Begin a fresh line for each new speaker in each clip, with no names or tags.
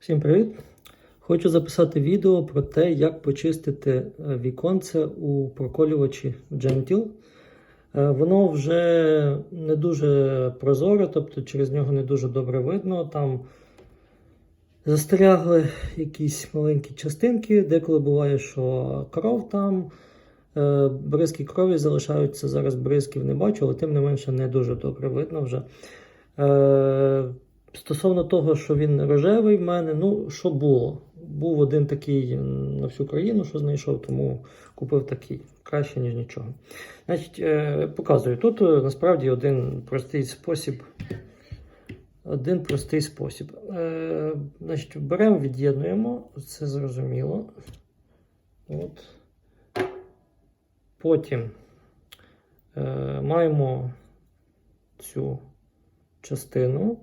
Всім привіт! Хочу записати відео про те, як почистити е, віконце у проколювачі Gentil. Е, Воно вже не дуже прозоре, тобто через нього не дуже добре видно. Там застрягли якісь маленькі частинки, деколи буває, що кров там. е, Бризки крові залишаються. Зараз бризків не бачу, але тим не менше не дуже добре видно вже. Стосовно того, що він рожевий в мене, ну що було? Був один такий на всю країну, що знайшов, тому купив такий. Краще, ніж нічого. Значить, е, показую. Тут е, насправді один простий спосіб. Один простий спосіб. Е, значить, беремо, від'єднуємо, це зрозуміло. От. Потім маємо цю частину.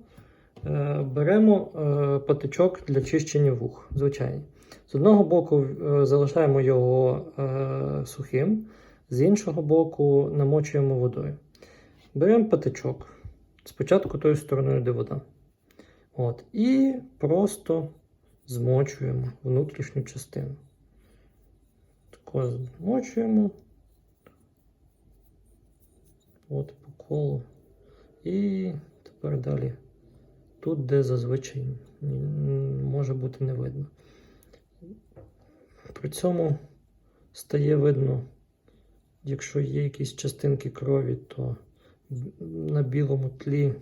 Е, Беремо е, патичок для чищення вух, звичайний. З одного боку е, залишаємо його сухим, з іншого боку намочуємо водою. Беремо патичок, спочатку тою стороною, де вода. От, і просто змочуємо внутрішню частину. Тако змочуємо. От по колу. І тепер далі тут, де зазвичай може бути не видно. При цьому стає видно, якщо є якісь частинки крові, то на білому тлі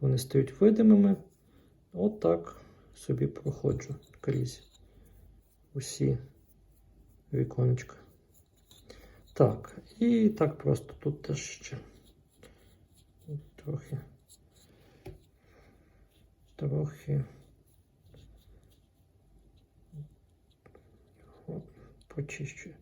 вони стають видимими. От так собі проходжу крізь усі віконечка. Так, і так просто тут теж ще трохи трохи От, почищую.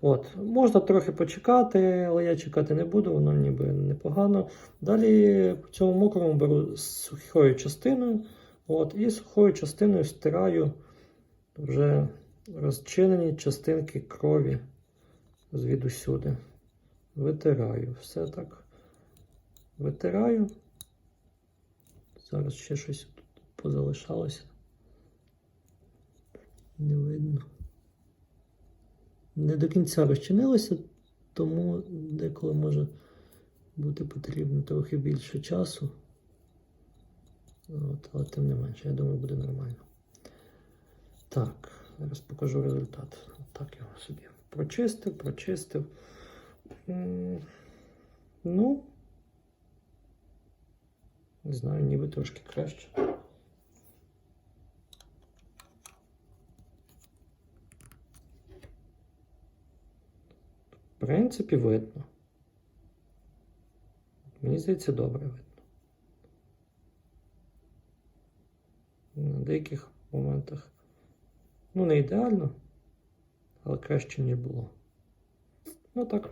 От, можна трохи почекати, але я чекати не буду, воно ніби непогано. Далі по цьому мокрому беру сухою частиною. От, і сухою частиною стираю вже розчинені частинки крові звідусюди. Витираю. Все так. Витираю. Зараз ще щось позалишалося. Не видно. Не до кінця розчинилося, тому деколи може бути потрібно трохи більше часу. От, але тим не менше, я думаю, буде нормально. Так, зараз покажу результат. Так його собі прочистив, прочистив. Ну, не знаю, ніби трошки краще. Принципі, видно. Мені здається, добре видно. На деяких моментах. Ну, не ідеально, але краще, ніж було. Ну так.